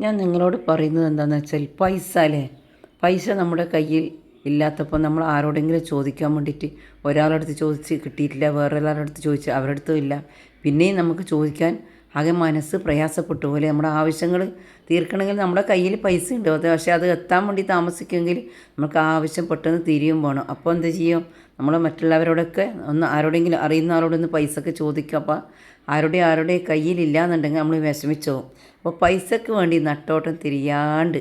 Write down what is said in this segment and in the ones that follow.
ഞാൻ നിങ്ങളോട് പറയുന്നത് എന്താണെന്ന് വെച്ചാൽ പൈസ അല്ലേ? പൈസ നമ്മുടെ കയ്യിൽ ഇല്ലാത്തപ്പോൾ നമ്മൾ ആരോടെങ്കിലും ചോദിക്കാൻ വേണ്ടിയിട്ട് ഒരാളുടെ അടുത്ത് ചോദിച്ച് കിട്ടിയിട്ടില്ല വേറെ അടുത്ത് ചോദിച്ച് അവരുടെ അടുത്തും ഇല്ല. പിന്നെയും നമുക്ക് ചോദിക്കാൻ ആകെ മനസ്സ് പ്രയാസപ്പെട്ടു പോലെ നമ്മുടെ ആവശ്യങ്ങൾ തീർക്കണമെങ്കിൽ നമ്മുടെ കയ്യിൽ പൈസ ഉണ്ട്. പക്ഷേ അത് എത്താൻ വേണ്ടി താമസിക്കുമെങ്കിൽ നമുക്ക് ആവശ്യം പെട്ടെന്ന് തിരിയും വേണം. അപ്പോൾ എന്താ ചെയ്യും? നമ്മൾ മറ്റുള്ളവരോടൊക്കെ ഒന്ന് ആരോടെങ്കിലും അറിയുന്ന ആരോടൊന്ന് പൈസക്ക് ചോദിക്കുക. അപ്പോൾ ആരുടെ ആരുടെ കയ്യിലില്ല എന്നുണ്ടെങ്കിൽ നമ്മൾ വിഷമിച്ചോ. അപ്പോൾ പൈസക്ക് വേണ്ടി നട്ടോട്ടം തിരിയാണ്ട്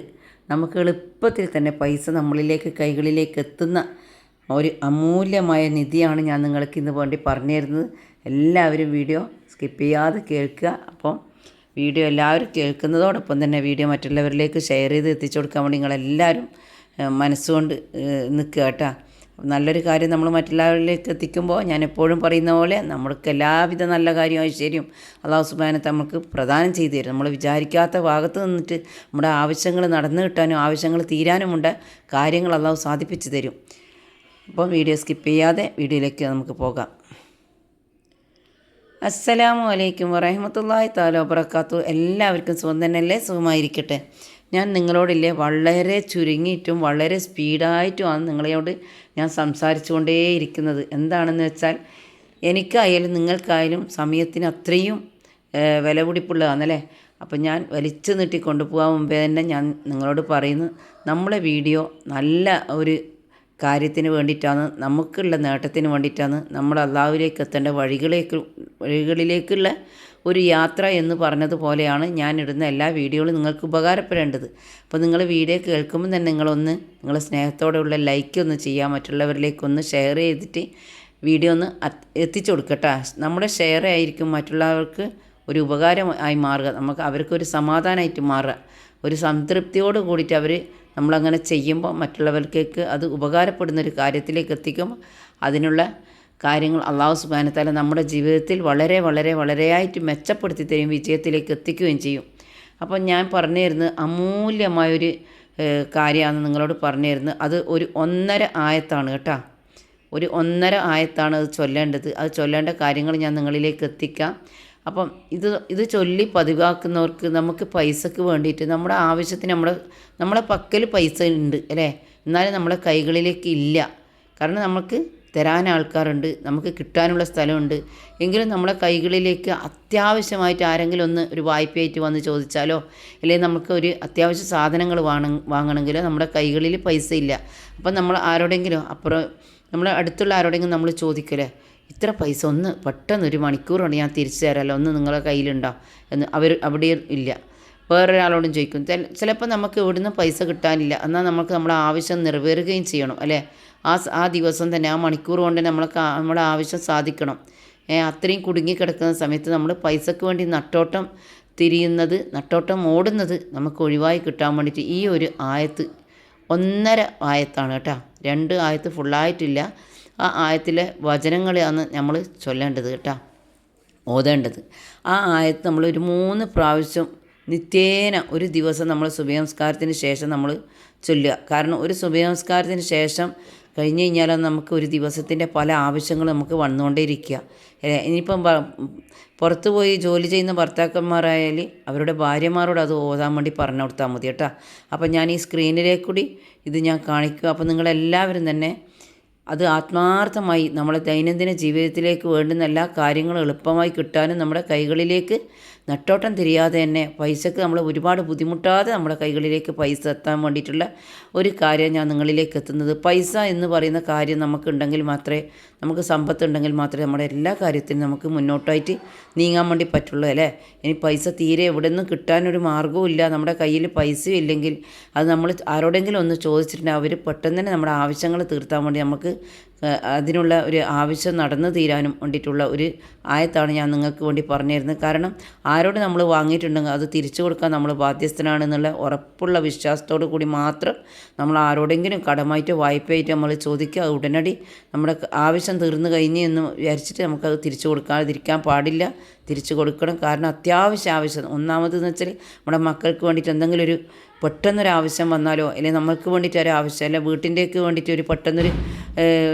നമുക്ക് എളുപ്പത്തിൽ തന്നെ പൈസ നമ്മളിലേക്ക് കൈകളിലേക്ക് എത്തുന്ന ഒരു അമൂല്യമായ നിധിയാണ് ഞാൻ നിങ്ങൾക്ക് ഇന്ന് വേണ്ടി പറഞ്ഞു തരുന്നത് എല്ലാവരും വീഡിയോ സ്കിപ്പ് ചെയ്യാതെ കേൾക്കുക. അപ്പം വീഡിയോ എല്ലാവരും കേൾക്കുന്നതോടൊപ്പം തന്നെ വീഡിയോ മറ്റുള്ളവരിലേക്ക് ഷെയർ ചെയ്ത് എത്തിച്ചു കൊടുക്കാൻ വേണ്ടി നിങ്ങളെല്ലാവരും മനസ്സുകൊണ്ട് നിൽക്കുക കേട്ടോ. നല്ലൊരു കാര്യം നമ്മൾ മറ്റുള്ളവരിലേക്ക് എത്തിക്കുമ്പോൾ ഞാൻ എപ്പോഴും പറയുന്ന പോലെ നമ്മൾക്ക് എല്ലാവിധ നല്ല കാര്യം ഐശ്വര്യം അള്ളാഹു സുബാനത്ത് നമുക്ക് പ്രദാനം ചെയ്തു തരും. നമ്മൾ വിചാരിക്കാത്ത ഭാഗത്ത് നിന്നിട്ട് നമ്മുടെ ആവശ്യങ്ങൾ നടന്നു കിട്ടാനും ആവശ്യങ്ങൾ തീരാനുമുണ്ട് കാര്യങ്ങൾ അള്ളാഹു സാധിപ്പിച്ചു തരും. അപ്പം വീഡിയോ സ്കിപ്പ് ചെയ്യാതെ വീഡിയോയിലേക്ക് നമുക്ക് പോകാം. അസ്സലാമു അലൈക്കും വറഹമത്തല്ലാഹി താല വബർക്കാത്തു എല്ലാവർക്കും സുഖം തന്നെയല്ലേ? സുഖമായിരിക്കട്ടെ. ഞാൻ നിങ്ങളോടില്ലേ വളരെ ചുരുങ്ങിയിട്ടും വളരെ സ്പീഡായിട്ടുമാണ് നിങ്ങളോട് ഞാൻ സംസാരിച്ചു കൊണ്ടേയിരിക്കുന്നത് എന്താണെന്ന് വെച്ചാൽ എനിക്കായാലും നിങ്ങൾക്കായാലും സമയത്തിന് അത്രയും വില പിടിപ്പുള്ളതാണല്ലേ അപ്പം ഞാൻ വലിച്ചു നീട്ടി കൊണ്ടുപോകാൻ മുമ്പേ തന്നെ ഞാൻ നിങ്ങളോട് പറയുന്നു നമ്മളെ വീഡിയോ നല്ല ഒരു കാര്യത്തിന് വേണ്ടിയിട്ടാണ് നമുക്കുള്ള നേട്ടത്തിന് വേണ്ടിയിട്ടാണ് നമ്മൾ അള്ളാഹുവിലേക്ക് എത്തേണ്ട വഴികളിലേക്ക് വഴികളിലേക്കുള്ള ഒരു യാത്ര എന്ന് പറഞ്ഞതുപോലെയാണ് ഞാൻ ഇടുന്ന എല്ലാ വീഡിയോകളും നിങ്ങൾക്ക് ഉപകാരപ്പെടേണ്ടത്. അപ്പോൾ നിങ്ങൾ വീഡിയോ കേൾക്കുമ്പോൾ തന്നെ നിങ്ങളൊന്ന് നിങ്ങൾ സ്നേഹത്തോടെയുള്ള ലൈക്ക് ഒന്ന് ചെയ്യാൻ മറ്റുള്ളവരിലേക്കൊന്ന് ഷെയർ ചെയ്തിട്ട് വീഡിയോ ഒന്ന് എത്തിച്ചു കൊടുക്കട്ടെ നമ്മുടെ ഷെയർ ആയിരിക്കും മറ്റുള്ളവർക്ക് ഒരു ഉപകാരമായി മാറുക. നമുക്ക് അവർക്കൊരു സമാധാനമായിട്ട് മാറുക. ഒരു സംതൃപ്തിയോട് കൂടിയിട്ട് അവർ നമ്മളങ്ങനെ ചെയ്യുമ്പോൾ മറ്റുള്ളവർക്കേക്ക് അത് ഉപകാരപ്പെടുന്ന ഒരു കാര്യത്തിലേക്ക് എത്തിക്കും അതിനുള്ള കാര്യങ്ങൾ അള്ളാഹു സുബാനത്താല നമ്മുടെ ജീവിതത്തിൽ വളരെ വളരെ വളരെയായിട്ട് മെച്ചപ്പെടുത്തി തരും വിജയത്തിലേക്ക് എത്തിക്കുകയും ചെയ്യും. അപ്പോൾ ഞാൻ പറഞ്ഞു തരുന്നത് അമൂല്യമായൊരു കാര്യമാണ് നിങ്ങളോട് പറഞ്ഞു തരുന്നത് അത് ഒരു ഒന്നര ആയത്താണ് കേട്ടോ. ഒരു ഒന്നര ആയത്താണ് അത് ചൊല്ലേണ്ടത്. അത് ചൊല്ലേണ്ട കാര്യങ്ങൾ ഞാൻ നിങ്ങളിലേക്ക് എത്തിക്കാം. അപ്പം ഇത് ഇത് ചൊല്ലി പതിവാക്കുന്നവർക്ക് നമുക്ക് പൈസക്ക് വേണ്ടിയിട്ട് നമ്മുടെ ആവശ്യത്തിന് നമ്മുടെ നമ്മുടെ പക്കൽ പൈസ ഉണ്ട് അല്ലേ? എന്നാലും നമ്മുടെ കൈകളിലേക്ക് ഇല്ല. കാരണം നമുക്ക് തരാൻ ആൾക്കാരുണ്ട് നമുക്ക് കിട്ടാനുള്ള സ്ഥലമുണ്ട്. എങ്കിലും നമ്മളെ കൈകളിലേക്ക് അത്യാവശ്യമായിട്ട് ആരെങ്കിലും ഒന്ന് ഒരു വായ്പയായിട്ട് വന്ന് ചോദിച്ചാലോ അല്ലെങ്കിൽ നമുക്ക് ഒരു അത്യാവശ്യ സാധനങ്ങൾ വാങ്ങ വാങ്ങണമെങ്കിലോ നമ്മുടെ കൈകളിൽ പൈസ ഇല്ല. അപ്പം നമ്മൾ ആരോടെങ്കിലും അപ്പുറം നമ്മളെ അടുത്തുള്ള ആരോടെങ്കിലും നമ്മൾ ചോദിക്കലേ ഇത്ര പൈസ ഒന്ന് പെട്ടെന്ന് ഒരു മണിക്കൂർ കൊണ്ട് ഞാൻ തിരിച്ചു തരാമല്ലോ ഒന്ന് നിങ്ങളെ കയ്യിലുണ്ടോ? എന്ന് അവർ അവിടെ ഇല്ല. വേറൊരാളോടും ചോദിക്കും. ചിലപ്പോൾ നമുക്ക് ഇവിടുന്ന് പൈസ കിട്ടാനില്ല. എന്നാൽ നമുക്ക് നമ്മുടെ ആവശ്യം നിറവേറുകയും ചെയ്യണം അല്ലേ? ആ ആ ദിവസം തന്നെ ആ മണിക്കൂർ കൊണ്ട് നമ്മളെ നമ്മുടെ ആവശ്യം സാധിക്കണം. അത്രയും കുടുങ്ങിക്കിടക്കുന്ന സമയത്ത് നമ്മൾ പൈസക്ക് വേണ്ടി നട്ടോട്ടം തിരിയുന്നത് നട്ടോട്ടം ഓടുന്നത് നമുക്ക് ഒഴിവായി കിട്ടാൻ വേണ്ടിയിട്ട് ഈ ഒരു ആയത്ത് ഒന്നര ആയത്താണ് കേട്ടോ. രണ്ട് ആയത്ത് ഫുള്ളായിട്ടില്ല. ആ ആയത്തിലെ വചനങ്ങളാണ് നമ്മൾ ചൊല്ലേണ്ടത് കേട്ടോ. ഓതേണ്ടത്. ആ ആയത്ത് നമ്മൾ ഒരു മൂന്ന് പ്രാവശ്യം നിത്യേന ഒരു ദിവസം നമ്മൾ സുബഹംസ്കാരത്തിന് ശേഷം നമ്മൾ ചൊല്ലുക. കാരണം ഒരു സുബഹംസ്കാരത്തിന് ശേഷം കഴിഞ്ഞ് കഴിഞ്ഞാൽ നമുക്ക് ഒരു ദിവസത്തിന്റെ പല ആവശ്യങ്ങൾ നമുക്ക് വന്നുകൊണ്ടേയിരിക്കുക. ഇനിയിപ്പം പുറത്തു പോയി ജോലി ചെയ്യുന്ന ഭർത്താക്കന്മാരായാൽ അവരുടെ ഭാര്യമാരോട് അത് ഓതാൻ വേണ്ടി പറഞ്ഞു കൊടുത്താൽ മതി കേട്ടോ. അപ്പം ഞാൻ ഈ സ്ക്രീനിലേക്ക് കൂടി ഇത് ഞാൻ കാണിക്കുക. അപ്പം നിങ്ങളെല്ലാവരും തന്നെ അത് ആത്മാർത്ഥമായി നമ്മളെ ദൈനംദിന ജീവിതത്തിലേക്ക് വേണ്ടുന്ന എല്ലാ കാര്യങ്ങളും എളുപ്പമായി കിട്ടാനും നമ്മുടെ കൈകളിലേക്ക് നട്ടോട്ടം തിരിയാതെ തന്നെ പൈസക്ക് നമ്മൾ ഒരുപാട് ബുദ്ധിമുട്ടാതെ നമ്മുടെ കൈകളിലേക്ക് പൈസ എത്താൻ വേണ്ടിയിട്ടുള്ള ഒരു കാര്യം ഞാൻ നിങ്ങളിലേക്ക് എത്തുന്നത്. പൈസ എന്ന് പറയുന്ന കാര്യം നമുക്കുണ്ടെങ്കിൽ മാത്രമേ നമുക്ക് സമ്പത്ത് ഉണ്ടെങ്കിൽ മാത്രമേ നമ്മുടെ എല്ലാ കാര്യത്തിനും നമുക്ക് മുന്നോട്ടായിട്ട് നീങ്ങാൻ വേണ്ടി പറ്റുള്ളൂ അല്ലേ? ഇനി പൈസ തീരെ എവിടെ നിന്നും കിട്ടാനൊരു മാർഗവും ഇല്ല. നമ്മുടെ കയ്യിൽ പൈസയും ഇല്ലെങ്കിൽ അത് നമ്മൾ ആരോടെങ്കിലും ഒന്ന് ചോദിച്ചിട്ടുണ്ടെങ്കിൽ അവർ പെട്ടെന്ന് തന്നെ നമ്മുടെ ആവശ്യങ്ങൾ തീർത്താൻ വേണ്ടി നമുക്ക് അതിനുള്ള ഒരു ആവശ്യം നടന്നു തീരാനും വേണ്ടിയിട്ടുള്ള ഒരു ആയത്താണ് ഞാൻ നിങ്ങൾക്ക് വേണ്ടി പറഞ്ഞു തരുന്നത് കാരണം ആരോട് നമ്മൾ വാങ്ങിയിട്ടുണ്ടെങ്കിൽ അത് തിരിച്ചു കൊടുക്കാൻ നമ്മൾ ബാധ്യസ്ഥനാണെന്നുള്ള ഉറപ്പുള്ള വിശ്വാസത്തോടു കൂടി മാത്രം നമ്മൾ ആരോടെങ്കിലും കടമായിട്ടോ വായ്പയായിട്ടോ നമ്മൾ ചോദിക്കുക. ഉടനടി നമ്മുടെ ആവശ്യം തീർന്നു കഴിഞ്ഞ് എന്ന് വിചാരിച്ചിട്ട് നമുക്കത് തിരിച്ചു കൊടുക്കാതിരിക്കാൻ പാടില്ല. തിരിച്ചു കൊടുക്കണം. കാരണം അത്യാവശ്യ ആവശ്യം. ഒന്നാമതെന്ന് വെച്ചാൽ നമ്മുടെ മക്കൾക്ക് വേണ്ടിയിട്ട് എന്തെങ്കിലും ഒരു പെട്ടെന്നൊരു ആവശ്യം വന്നാലോ അല്ലെങ്കിൽ നമ്മൾക്ക് വേണ്ടിയിട്ട് ഒരു ആവശ്യം അല്ല വീട്ടിന്റെയൊക്കെ വേണ്ടിയിട്ട് ഒരു പെട്ടെന്നൊരു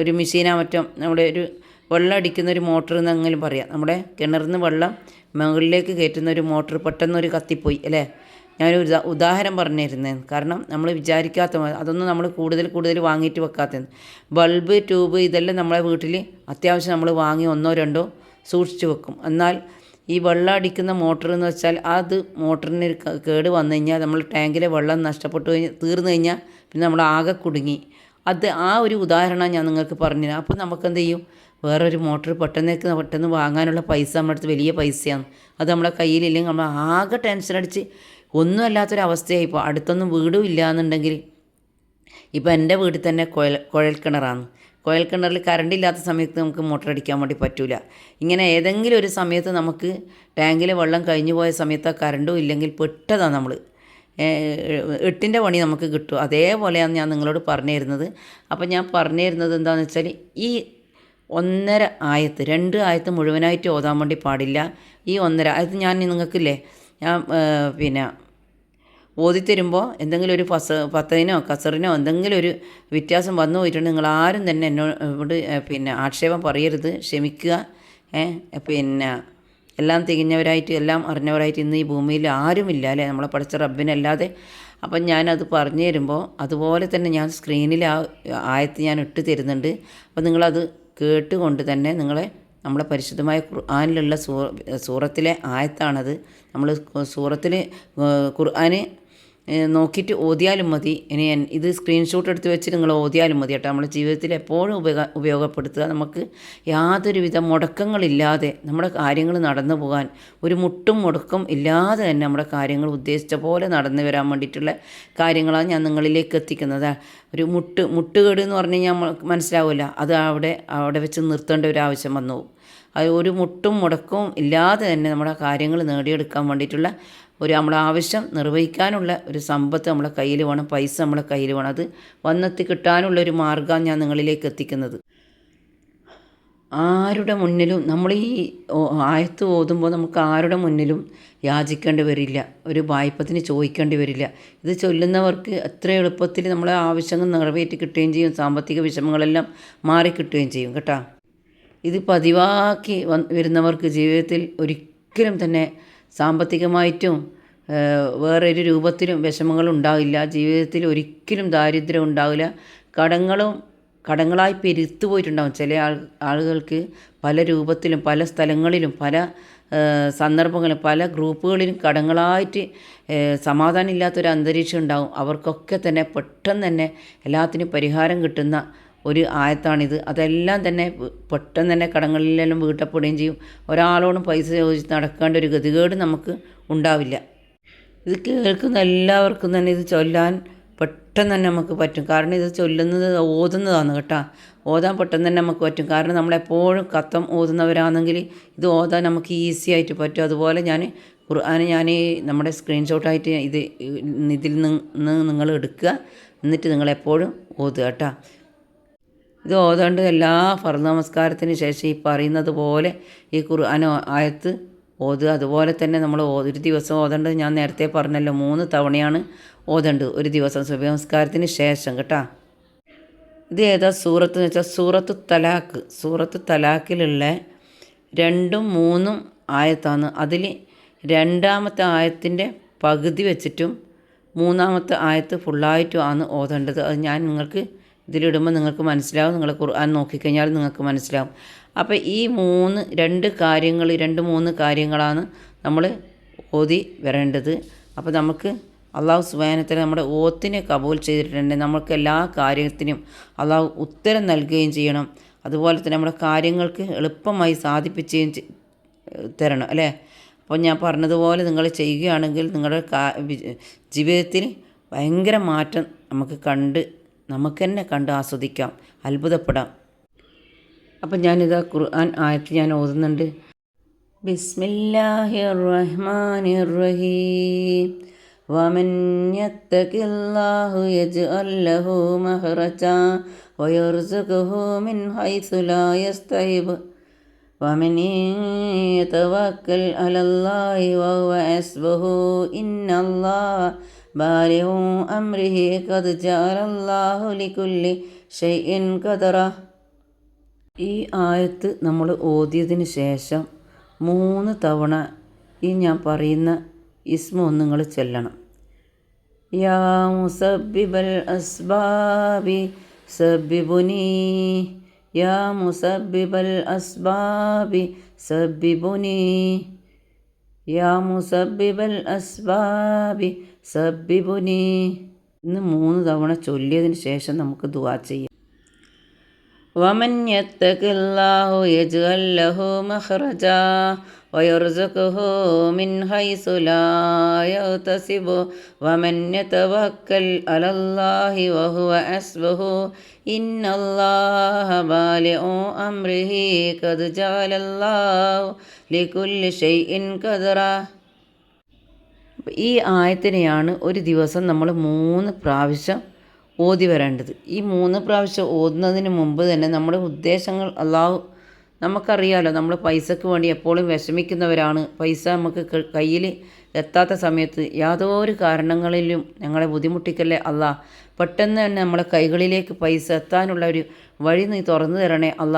ഒരു മെഷീനാ മറ്റോ നമ്മുടെ ഒരു വെള്ളം അടിക്കുന്ന ഒരു മോട്ടർ എന്നെങ്കിലും പറയാം. നമ്മുടെ കിണറിൽ നിന്ന് വെള്ളം മുകളിലേക്ക് കയറ്റുന്ന ഒരു മോട്ടോർ പെട്ടെന്നൊരു കത്തിപ്പോയി അല്ലേ? ഞാനൊരു ഉദാ- ഉദാഹരണം പറഞ്ഞിരുന്നേ. കാരണം നമ്മൾ വിചാരിക്കാത്ത അതൊന്നും നമ്മൾ കൂടുതൽ കൂടുതൽ വാങ്ങിയിട്ട് വെക്കാത്തത്. ബൾബ് ട്യൂബ് ഇതെല്ലാം നമ്മളെ വീട്ടിൽ അത്യാവശ്യം നമ്മൾ വാങ്ങി ഒന്നോ രണ്ടോ സൂക്ഷിച്ചു വെക്കും. എന്നാൽ ഈ വെള്ളം അടിക്കുന്ന മോട്ടർ എന്ന് വെച്ചാൽ അത് മോട്ടറിന് കേട് വന്നു കഴിഞ്ഞാൽ നമ്മൾ ടാങ്കിലെ വെള്ളം നഷ്ടപ്പെട്ടു കഴിഞ്ഞ് തീർന്നു കഴിഞ്ഞാൽ പിന്നെ നമ്മൾ ആകെ കുടുങ്ങി. അത് ആ ഒരു ഉദാഹരണം ഞാൻ നിങ്ങൾക്ക് പറഞ്ഞു അപ്പോൾ നമുക്ക് എന്ത് ചെയ്യും? വേറൊരു മോട്ടർ പെട്ടെന്നേക്ക് പെട്ടെന്ന് വാങ്ങാനുള്ള പൈസ നമ്മുടെ അടുത്ത് വലിയ പൈസയാണ്. അത് നമ്മളെ കയ്യിലില്ലെങ്കിൽ നമ്മൾ ആകെ ടെൻഷൻ അടിച്ച് ഒന്നും അല്ലാത്തൊരവസ്ഥയായി ഇപ്പോൾ അടുത്തൊന്നും വീടും ഇല്ല എന്നുണ്ടെങ്കിൽ ഇപ്പോൾ എന്റെ വീട്ടിൽ തന്നെ കുഴൽ കുഴൽ കിണറാണ് കുഴൽ കിണറിൽ കറണ്ട് ഇല്ലാത്ത സമയത്ത് നമുക്ക് മോട്ടർ അടിക്കാൻ വേണ്ടി പറ്റില്ല ഇങ്ങനെ ഏതെങ്കിലും ഒരു സമയത്ത് നമുക്ക് ടാങ്കിലെ വെള്ളം കഴിഞ്ഞു പോയ സമയത്ത് ആ കറണ്ടും ഇല്ലെങ്കിൽ പെട്ടതാണ് നമ്മൾ എട്ടിന്റെ പണി നമുക്ക് കിട്ടും. അതേപോലെയാണ് ഞാൻ നിങ്ങളോട് പറഞ്ഞു തരുന്നത് അപ്പോൾ ഞാൻ പറഞ്ഞു തരുന്നത് എന്താണെന്ന് വെച്ചാൽ ഈ ഒന്നര ആയത്ത് രണ്ട് ആയത്ത് മുഴുവനായിട്ട് ഓതാൻ വേണ്ടി പാടില്ല. ഈ ഒന്നര ആയത്ത് ഞാൻ നിങ്ങൾക്കില്ലേ ഞാൻ പിന്നെ ഓതിത്തരുമ്പോൾ എന്തെങ്കിലും ഒരു ഫസ പത്തതിനോ കസറിനോ എന്തെങ്കിലും ഒരു വ്യത്യാസം വന്നു പോയിട്ടുണ്ടെങ്കിൽ നിങ്ങൾ ആരും തന്നെ എന്നോട് പിന്നെ ആക്ഷേപം പറയരുത് ക്ഷമിക്കുക പിന്നെ എല്ലാം തികഞ്ഞവരായിട്ട് എല്ലാം അറിഞ്ഞവരായിട്ട് ഇന്ന് ഈ ഭൂമിയിൽ ആരുമില്ല അല്ലേ? നമ്മളെ പഠിച്ച റബ്ബിനല്ലാതെ. അപ്പം ഞാനത് പറഞ്ഞു തരുമ്പോൾ അതുപോലെ തന്നെ ഞാൻ സ്ക്രീനിൽ ആ ആയത്ത് ഞാൻ ഇട്ട് തരുന്നുണ്ട്. അപ്പോൾ നിങ്ങളത് കേട്ടുകൊണ്ട് തന്നെ നിങ്ങളെ നമ്മളെ പരിശുദ്ധമായ ഖുർആാനിലുള്ള സൂ സൂറത്തിലെ ആയത്താണത്. നമ്മൾ സൂറത്തിൽ ഖുർആന് നോക്കിയിട്ട് ഓതിയാലും മതി. ഇനി ഇത് സ്ക്രീൻഷോട്ട് എടുത്ത് വെച്ച് നിങ്ങൾ ഓതിയാലും മതി കേട്ടോ. നമ്മുടെ ജീവിതത്തിൽ എപ്പോഴും ഉപയോഗ ഉപയോഗപ്പെടുത്തുക. നമുക്ക് യാതൊരുവിധ മുടക്കങ്ങളില്ലാതെ നമ്മുടെ കാര്യങ്ങൾ നടന്നു പോകാൻ ഒരു മുട്ടും മുടക്കും ഇല്ലാതെ തന്നെ നമ്മുടെ കാര്യങ്ങൾ ഉദ്ദേശിച്ച പോലെ നടന്നു വരാൻ വേണ്ടിയിട്ടുള്ള കാര്യങ്ങളാണ് ഞാൻ നിങ്ങളിലേക്ക് എത്തിക്കുന്നത്. ഒരു മുട്ട് മുട്ടുകേട് എന്ന് പറഞ്ഞു കഴിഞ്ഞാൽ മനസ്സിലാവില്ല. അത് അവിടെ അവിടെ വെച്ച് നിർത്തേണ്ട ഒരു ആവശ്യം വന്നു. അത് ഒരു മുട്ടും മുടക്കവും ഇല്ലാതെ തന്നെ നമ്മുടെ കാര്യങ്ങൾ നേടിയെടുക്കാൻ വേണ്ടിയിട്ടുള്ള ഒരു നമ്മുടെ ആവശ്യം നിർവഹിക്കാനുള്ള ഒരു സമ്പത്ത് നമ്മളെ കയ്യിൽ വേണം പൈസ നമ്മളെ കയ്യിൽ വേണം. അത് വന്നെത്തി കിട്ടാനുള്ള ഒരു മാർഗമാണ് ഞാൻ നിങ്ങളിലേക്ക് എത്തിക്കുന്നത്. ആരുടെ മുന്നിലും നമ്മൾ ഈ ആയത്ത് ഓതുമ്പോൾ നമുക്ക് ആരുടെ മുന്നിലും യാചിക്കേണ്ടി വരില്ല. ഒരു വായ്പത്തിന് ചോദിക്കേണ്ടി വരില്ല. ഇത് ചൊല്ലുന്നവർക്ക് എത്ര എളുപ്പത്തിൽ നമ്മളെ ആവശ്യങ്ങൾ നിറവേറ്റി കിട്ടുകയും ചെയ്യും. സാമ്പത്തിക വിഷമങ്ങളെല്ലാം മാറിക്കിട്ടുകയും ചെയ്യും കേട്ടോ? ഇത് പതിവാക്കി വരുന്നവർക്ക് ജീവിതത്തിൽ ഒരിക്കലും തന്നെ സാമ്പത്തികമായിട്ടും വേറെ വേറൊരു രൂപത്തിലും വിഷമങ്ങൾ ഉണ്ടാവില്ല ജീവിതത്തിൽ ഒരിക്കലും ദാരിദ്ര്യം ഉണ്ടാവില്ല. കടങ്ങളും കടങ്ങളായി പെരുത്തു പോയിട്ടുണ്ടാകും ചില ആൾ ആളുകൾക്ക് പല രൂപത്തിലും പല സ്ഥലങ്ങളിലും പല സന്ദർഭങ്ങളിലും പല ഗ്രൂപ്പുകളിലും കടങ്ങളായിട്ട് സമാധാനമില്ലാത്തൊരു അന്തരീക്ഷം ഉണ്ടാകും അവർക്കൊക്കെ തന്നെ പെട്ടെന്ന് തന്നെ എല്ലാത്തിനും പരിഹാരം കിട്ടുന്ന ഒരു ആയത്താണിത്. അതെല്ലാം തന്നെ പെട്ടെന്ന് തന്നെ കടങ്ങളിലെല്ലാം വീട്ടപ്പെടുകയും ചെയ്യും. ഒരാളോടും പൈസ ചോദിച്ച് നടക്കേണ്ട ഒരു ഗതികേട് നമുക്ക് ഉണ്ടാവില്ല. ഇത് കേൾക്കുന്ന എല്ലാവർക്കും തന്നെ ഇത് ചൊല്ലാൻ പെട്ടെന്ന് തന്നെ നമുക്ക് പറ്റും. കാരണം ഇത് ചൊല്ലുന്നത് ഓതുന്നതാണ് കേട്ടോ. ഓതാൻ പെട്ടെന്ന് തന്നെ നമുക്ക് പറ്റും. കാരണം നമ്മളെപ്പോഴും കത്തം ഓതുന്നവരാണെങ്കിൽ ഇത് ഓതാൻ നമുക്ക് ഈസി ആയിട്ട് പറ്റും. അതുപോലെ ഞാൻ ഖുർആൻ ഞാൻ നമ്മുടെ സ്ക്രീൻഷോട്ടായിട്ട് ഇത് ഇതിൽ നിന്ന് നിങ്ങൾ എടുക്കുക. എന്നിട്ട് നിങ്ങളെപ്പോഴും ഓതുക കേട്ടോ. ഇത് ഓതേണ്ട എല്ലാ ഫർദ് നമസ്കാരത്തിന് ശേഷം ഈ പറയുന്നത് പോലെ ഈ ഖുർആൻ ആയത്ത് ഓതുക. അതുപോലെ തന്നെ നമ്മൾ ഒരു ദിവസം ഓതണ്ട് ഞാൻ നേരത്തെ പറഞ്ഞല്ലോ മൂന്ന് തവണയാണ് ഓതേണ്ടത് ഒരു ദിവസം സുഭനമസ്കാരത്തിന് നമസ്കാരത്തിന് ശേഷം കേട്ടോ? ഇത് ഏതാ സൂറത്ത് എന്ന് വെച്ചാൽ സൂറത്ത് തലാഖ്. സൂറത്ത് തലാക്കിലുള്ള രണ്ടും മൂന്നും ആയത്താണ്. അതിൽ രണ്ടാമത്തെ ആയത്തിന്റെ പകുതി വെച്ചിട്ടും മൂന്നാമത്തെ ആയത്ത് ഫുള്ളായിട്ടും ആണ് ഓതേണ്ടത്. അത് ഞാൻ നിങ്ങൾക്ക് ഇതിലിടുമ്പോൾ നിങ്ങൾക്ക് മനസ്സിലാവും. നിങ്ങൾ ഖുർആൻ നോക്കിക്കഴിഞ്ഞാൽ നിങ്ങൾക്ക് മനസ്സിലാവും. അപ്പോൾ ഈ മൂന്ന് രണ്ട് കാര്യങ്ങൾ രണ്ട് മൂന്ന് കാര്യങ്ങളാണ് നമ്മൾ ഓതി വരേണ്ടത്. അപ്പോൾ നമുക്ക് അള്ളാഹു സുബാനത്തിന് നമ്മുടെ ഓത്തിനെ കബൂൽ ചെയ്തിട്ടുണ്ട്. നമുക്ക് എല്ലാ കാര്യത്തിനും അള്ളാഹു ഉത്തരം നൽകുകയും ചെയ്യണം. അതുപോലെ തന്നെ നമ്മുടെ കാര്യങ്ങൾക്ക് എളുപ്പമായി സാധിപ്പിക്കുകയും തരണം അല്ലേ? അപ്പോൾ ഞാൻ പറഞ്ഞതുപോലെ നിങ്ങൾ ചെയ്യുകയാണെങ്കിൽ നിങ്ങളുടെ ജീവിതത്തിൽ ഭയങ്കര മാറ്റം നമുക്ക് കണ്ട് നമുക്ക് തന്നെ കണ്ട് ആസ്വദിക്കാം അത്ഭുതപ്പെടാം അപ്പം ഞാനിതാ ഖുർആൻ ആയത്ത് ഞാൻ ഓതുന്നുണ്ട് ബിസ്മില്ലാഹിർ റഹ്മാനിർ റഹീം വമൻ യത്തഖില്ലാഹു യജ്അൽ ലഹു മഖ്റജാ വയർസുഖുഹു മിൻ ഹൈസു ലാ യസ്തഹിബ് ومن يتوكل على الله وهو حسبه إن الله بالغ أمره قد جعل الله لكل شيء قدره ഈ ആയത്ത് നമ്മൾ ഓതിയതിന് ശേഷം മൂന്ന് തവണ ഈ ഞാൻ പറയുന്ന ഇസ്മ ഒന്ന് നിങ്ങൾ ചെല്ലണം യാ മുസബിബൽ അസ്ബാബി സബിബുനി യാ മുസബിബൽ അസ്ബാബി സബിബുനി യാ മുസബിബൽ അസ്ബാബി സബിബുനി ഇന്ന് മൂന്ന് തവണ ചൊല്ലിയതിന് ശേഷം നമുക്ക് ദുവാ ചെയ്യാം ومن يتق الله يجعل له مخرجا ويرزقه من حيث لا يحتسب ومن يتوكل على الله وهو حسبه إن الله بالغ أمره قد جعل الله لكل شيء قدرا ഈ ആയത്തിനെയാണ് ഒരു ദിവസം നമ്മൾ മൂന്ന് പ്രാവശ്യം ഓതി വരേണ്ടത്. ഈ മൂന്ന് പ്രാവശ്യം ഓതുന്നതിന് മുമ്പ് തന്നെ നമ്മുടെ ഉദ്ദേശങ്ങൾ അള്ളാഹു നമുക്കറിയാലോ നമ്മൾ പൈസക്ക് വേണ്ടി എപ്പോഴും വിഷമിക്കുന്നവരാണ്. പൈസ നമുക്ക് കയ്യിൽ എത്താത്ത സമയത്ത് യാതൊരു കാരണങ്ങളിലും ഞങ്ങളെ ബുദ്ധിമുട്ടിക്കല്ലേ അല്ല പെട്ടെന്ന് തന്നെ നമ്മളെ കൈകളിലേക്ക് പൈസ എത്താനുള്ള ഒരു വഴി നീ തുറന്നു തരണേ അല്ല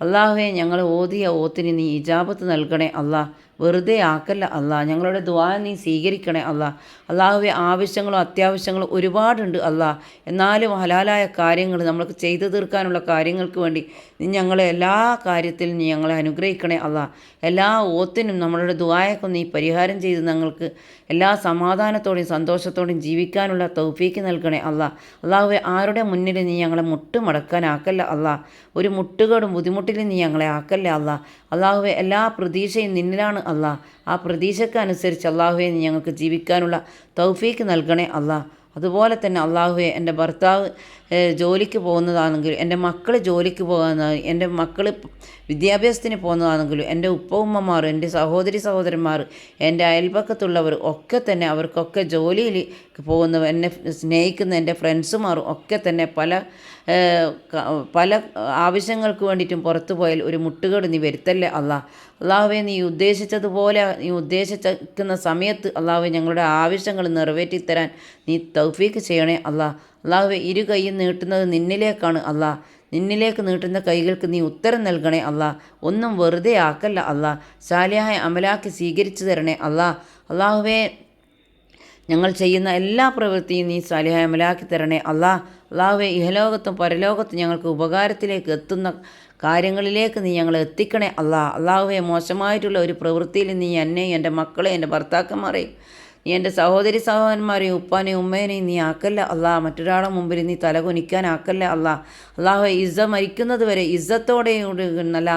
അള്ളാഹുവെ ഞങ്ങൾ ഓതിയ ഓത്തിന് നീ ഇജാബത്ത് നൽകണേ അല്ലാ വെറുതെ ആക്കല്ല അല്ലാ. ഞങ്ങളുടെ ദ്വാ നീ സ്വീകരിക്കണേ അല്ലാ. അള്ളാഹുവെ ആവശ്യങ്ങളും അത്യാവശ്യങ്ങളും ഒരുപാടുണ്ട് അല്ലാ. എന്നാലും ഹലാലായ കാര്യങ്ങൾ നമ്മൾക്ക് ചെയ്തു തീർക്കാനുള്ള കാര്യങ്ങൾക്ക് വേണ്ടി നീ ഞങ്ങളെ എല്ലാ കാര്യത്തിലും നീ ഞങ്ങളെ അനുഗ്രഹിക്കണേ അല്ലാ. എല്ലാ ഓത്തിനും നമ്മളുടെ ദ്വായക്കും നീ പരിഹാരം ചെയ്ത് ഞങ്ങൾക്ക് എല്ലാ സമാധാനത്തോടെയും സന്തോഷത്തോടെയും ജീവിക്കാനുള്ള തൗഫീക്ക് നൽകണേ അല്ലാ. അള്ളാഹുവെ ആരുടെ മുന്നിൽ നീ ഞങ്ങളെ മുട്ട് മടക്കാനാക്കല്ല അല്ലാ. ഒരു മുട്ടുകേടും ബുദ്ധിമുട്ടിലും നീ ഞങ്ങളെ ആക്കല്ല അല്ലാ. അള്ളാഹുവെ എല്ലാ പ്രതീക്ഷയും നിന്നിലാണ് അല്ലാ ആ പ്രതീക്ഷയ്ക്ക് അനുസരിച്ച് അള്ളാഹുവെ ഞങ്ങൾക്ക് ജീവിക്കാനുള്ള തൗഫീക്ക് നൽകണേ അള്ളാഹ്. അതുപോലെ തന്നെ അള്ളാഹുവെ എന്റെ ഭർത്താവ് ജോലിക്ക് പോകുന്നതാണെങ്കിലും എന്റെ മക്കൾ ജോലിക്ക് പോകുന്ന എന്റെ മക്കൾ വിദ്യാഭ്യാസത്തിന് പോകുന്നതാണെങ്കിലും എന്റെ ഉപ്പ എന്റെ സഹോദരി സഹോദരന്മാർ എന്റെ അയൽപക്കത്തുള്ളവർ ഒക്കെ തന്നെ അവർക്കൊക്കെ ജോലിയിൽ പോകുന്നവർ എന്നെ സ്നേഹിക്കുന്ന എന്റെ ഫ്രണ്ട്സുമാർ ഒക്കെ തന്നെ പല പല ആവശ്യങ്ങൾക്ക് വേണ്ടിയിട്ടും പുറത്തു പോയാൽ ഒരു മുട്ടുകേട് നീ വരുത്തല്ലേ അള്ളാ? അള്ളാഹുവെ നീ ഉദ്ദേശിച്ചതുപോലെ നീ ഉദ്ദേശിക്കുന്ന സമയത്ത് അള്ളാഹുവെ ഞങ്ങളുടെ ആവശ്യങ്ങൾ നിറവേറ്റിത്തരാൻ നീ തൗഫീക്ക് ചെയ്യണേ അല്ലാ അള്ളാഹുവെ ഇരു കൈയും നീട്ടുന്നത് നിന്നിലേക്കാണ് അല്ലാ നിന്നിലേക്ക് നീട്ടുന്ന കൈകൾക്ക് നീ ഉത്തരം നൽകണേ അല്ലാ ഒന്നും വെറുതെ ആക്കല്ല അല്ലാ ശാലിയായ അമലാക്കി സ്വീകരിച്ചു തരണേ അല്ലാ അള്ളാഹുവേ ഞങ്ങൾ ചെയ്യുന്ന എല്ലാ പ്രവൃത്തിയും നീ സാലിഹായ അമലാക്കി തരണേ അല്ലാ അള്ളാഹുവെ ഇഹലോകത്തും പരലോകത്തും ഞങ്ങൾക്ക് ഉപകാരത്തിലേക്ക് എത്തുന്ന കാര്യങ്ങളിലേക്ക് നീ ഞങ്ങളെ എത്തിക്കണേ. അള്ളാ അള്ളാഹുവെ മോശമായിട്ടുള്ള ഒരു പ്രവൃത്തിയിൽ നീ എന്നെയും എന്റെ മക്കളെ എന്റെ ഭർത്താക്കന്മാരെയും നീ എന്റെ സഹോദരി സഹോദരന്മാരെയും ഉപ്പാനെയും ഉമ്മേനെയും നീ ആക്കല്ല. അല്ലാ മറ്റൊരാളെ മുമ്പിൽ നീ തല കുനിക്കാനാക്കല്ല അല്ലാ അള്ളാഹു ഇസ്സ മരിക്കുന്നത് വരെ ഇസ്സത്തോടെയും നല്ല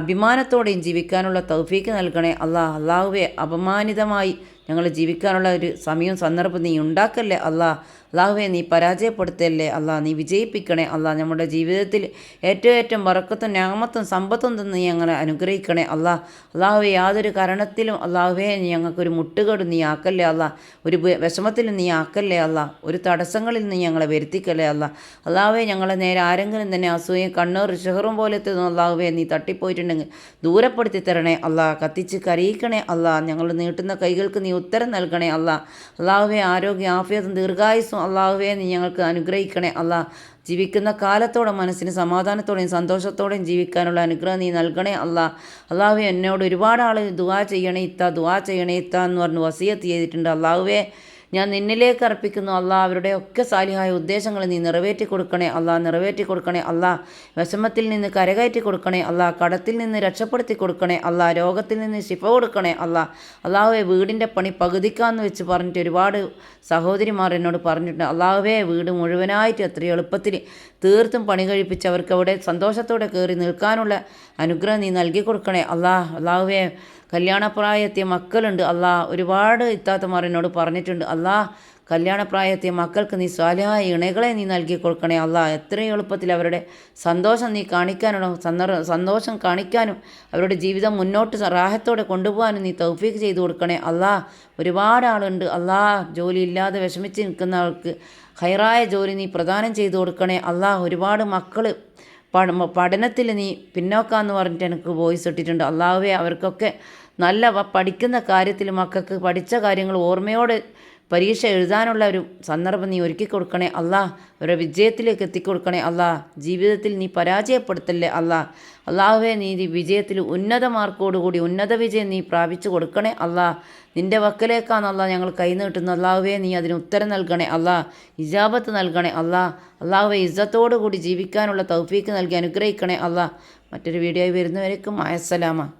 അഭിമാനത്തോടെയും ജീവിക്കാനുള്ള തൗഫീക്ക് നൽകണേ. അള്ളാ അള്ളാഹുവെ അപമാനിതമായി ഞങ്ങൾ ജീവിക്കാനുള്ള ഒരു സമയവും സന്ദർഭം നീ ഉണ്ടാക്കല്ലേ. അല്ലാ അള്ളാഹുവെ നീ പരാജയപ്പെടുത്തല്ലേ? അല്ലാ നീ വിജയിപ്പിക്കണേ. അല്ലാ നമ്മുടെ ജീവിതത്തിൽ ഏറ്റവും ഏറ്റവും വറക്കത്തും ഞാമത്തും സമ്പത്തും തന്ന് നീ ഞങ്ങളെ അനുഗ്രഹിക്കണേ. അല്ലാ അള്ളാഹുവെ യാതൊരു കാരണത്തിലും അള്ളാഹുവെ ഞങ്ങൾക്കൊരു മുട്ടുകേട് നീ ആക്കല്ലേ? അല്ല ഒരു വിഷമത്തിലും നീ ആക്കല്ലേ? അല്ല ഒരു തടസ്സങ്ങളിൽ നീ ഞങ്ങളെ വരുത്തിക്കല്ലേ? അല്ല അള്ളാഹുവെ ഞങ്ങളെ നേരെ ആരെങ്കിലും തന്നെ അസൂയം കണ്ണൂർ ഷെഹറും പോലത്തെ അള്ളാഹുവെ നീ തട്ടിപ്പോയിട്ടുണ്ടെങ്കിൽ ദൂരപ്പെടുത്തി തരണേ. അല്ലാ കത്തിച്ച് കരയിക്കണേ. അല്ലാ ഞങ്ങൾ നീട്ടുന്ന കൈകൾക്ക് നീ ഉത്തരം നൽകണേ. അല്ലാ അള്ളാഹുവെ ആരോഗ്യ ആഫിയതും ദീർഘായുസും അള്ളാഹുവെ നീ ഞങ്ങൾക്ക് അനുഗ്രഹിക്കണേ. അള്ളാഹ് ജീവിക്കുന്ന കാലത്തോടെ മനസ്സിന് സമാധാനത്തോടെയും സന്തോഷത്തോടെയും ജീവിക്കാനുള്ള അനുഗ്രഹം നീ നൽകണേ അള്ളാ. അള്ളാഹുവെ എന്നോട് ഒരുപാട് ആൾ ദുവാ ചെയ്യണേ ഇത്ത ദുവാ ചെയ്യണേ ഇത്ത എന്ന് പറഞ്ഞ് വസീയത്ത് ചെയ്തിട്ടുണ്ട്. അള്ളാഹുവെ ഞാൻ നിന്നിലേക്ക് അർപ്പിക്കുന്നു. അല്ലാ അവരുടെ ഒക്കെ സാലിഹായ ഉദ്ദേശങ്ങൾ നീ നിറവേറ്റി കൊടുക്കണേ. അല്ലാ നിറവേറ്റി കൊടുക്കണേ. അല്ലാ വിഷമത്തിൽ നിന്ന് കരകയറ്റി കൊടുക്കണേ. അല്ലാ കടത്തിൽ നിന്ന് രക്ഷപ്പെടുത്തി കൊടുക്കണേ. അല്ലാ രോഗത്തിൽ നിന്ന് ശിഫ കൊടുക്കണേ. അല്ലാ അള്ളാഹുവെ വീടിന്റെ പണി പകുതിക്കാന്ന് വെച്ച് പറഞ്ഞിട്ട് ഒരുപാട് സഹോദരിമാർ എന്നോട് പറഞ്ഞിട്ടുണ്ട്. അള്ളാഹുവേ വീട് മുഴുവനായിട്ട് എത്ര എളുപ്പത്തിൽ തീർത്തും പണി കഴിപ്പിച്ച് അവർക്ക് അവിടെ സന്തോഷത്തോടെ കയറി നിൽക്കാനുള്ള അനുഗ്രഹം നീ നൽകി കൊടുക്കണേ. അള്ളാഹ് അള്ളാഹുവേ കല്യാണപ്രായത്തിയ മക്കളുണ്ട്. അല്ലാ ഒരുപാട് ഇത്താത്തമാർ എന്നോട് പറഞ്ഞിട്ടുണ്ട്. അല്ലാ കല്യാണപ്രായത്തെ മക്കൾക്ക് നീ സ്വാലിഹായ ഇണകളെ നീ നൽകി കൊടുക്കണേ. അല്ല എത്രയും എളുപ്പത്തിൽ അവരുടെ സന്തോഷം നീ കാണിക്കാനുള്ള സന്ദർ സന്തോഷം കാണിക്കാനും അവരുടെ ജീവിതം മുന്നോട്ട് റാഹത്തോടെ കൊണ്ടുപോകാനും നീ തൗഫീക്ക് ചെയ്തു കൊടുക്കണേ. അല്ലാ ഒരുപാട് ആളുണ്ട്. അല്ലാ ജോലി ഇല്ലാതെ വിഷമിച്ച് നിൽക്കുന്നവർക്ക് ഹൈറായ ജോലി നീ പ്രദാനം ചെയ്തു കൊടുക്കണേ. അല്ലാ ഒരുപാട് മക്കൾ പഠനത്തിൽ നീ പിന്നോക്കാന്ന് പറഞ്ഞിട്ട് എനിക്ക് വോയിസ് ഇട്ടിട്ടുണ്ട്. അള്ളാഹുവെ അവർക്കൊക്കെ നല്ല പഠിക്കുന്ന കാര്യത്തിൽ മക്കൾക്ക് പഠിച്ച കാര്യങ്ങൾ ഓർമ്മയോടെ പരീക്ഷ എഴുതാനുള്ള ഒരു സന്ദർഭം നീ ഒരുക്കി കൊടുക്കണേ അല്ലാ. അവരുടെ വിജയത്തിലേക്ക് എത്തിക്കൊടുക്കണേ അല്ലാ. ജീവിതത്തിൽ നീ പരാജയപ്പെടുത്തല്ലേ അല്ലാ. അള്ളാഹുവെ നീ വിജയത്തിൽ ഉന്നത മാർക്കോടുകൂടി ഉന്നത വിജയം നീ പ്രാപിച്ചു കൊടുക്കണേ അല്ലാ. നിന്റെ വക്കലേക്കാണ് അല്ലാ ഞങ്ങൾ കൈ നീട്ടുന്നു അള്ളാഹുവെ നീ അതിന് ഉത്തരം നൽകണേ അല്ലാ. ഇജാബത്ത് നൽകണേ അല്ലാ. അള്ളാഹുവെ ഇജ്ജത്തോടു കൂടി ജീവിക്കാനുള്ള തൗഫീക്ക് നൽകി അനുഗ്രഹിക്കണേ അല്ലാ. മറ്റൊരു വീഡിയോയിൽ വരുന്നവരേക്കും അയസ്സലാമ